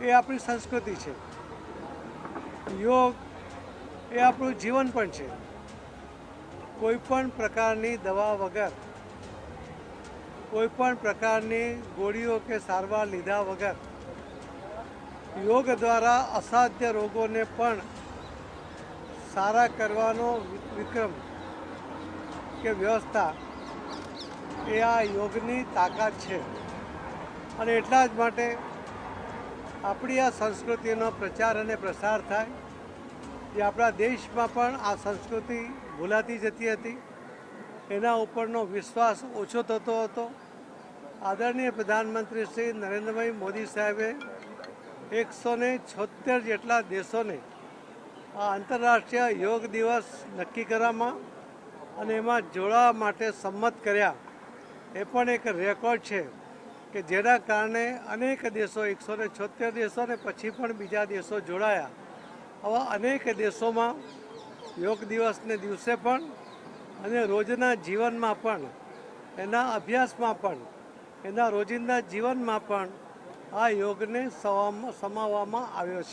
એ આપણી સંસ્કૃતિ છે. યોગ એ આપણું જીવન પણ છે. કોઈ પણ પ્રકારની દવા વગર, કોઈ પણ પ્રકારની ગોળીઓ કે સારવાર લીધા વગર, યોગ દ્વારા અસાધ્ય રોગોને પણ સારા કરવાનો વિક્રમ કે વ્યવસ્થા એ આ યોગની તાકાત છે. અને એટલા જ માટે આપણી આ સંસ્કૃતિનો પ્રચાર અને પ્રસાર થાય જે આપણા દેશમાં પણ આ સંસ્કૃતિ ભૂલાતી જતી હતી. એના ઉપરનો વિશ્વાસ ઓછો થતો હતો. આદરણીય પ્રધાનમંત્રી શ્રી નરેન્દ્રભાઈ મોદી સાહેબે એકસો ને છોતેર જેટલા દેશોને આ આંતરરાષ્ટ્રીય યોગ દિવસ નક્કી કરવામાં અને એમાં જોડાવા માટે સંમત કર્યા. એ પણ એક રેકોર્ડ છે. કે જેના કારણે અનેક દેશો, એકસો ને છોતેર દેશો ને પછી પણ બીજા દેશો જોડાયા. આવા અનેક દેશોમાં યોગ દિવસને દિવસે પણ અને રોજના જીવનમાં પણ, એના અભ્યાસમાં પણ, એના રોજિંદા જીવનમાં પણ આ યોગને સમાવવામાં આવ્યો છે.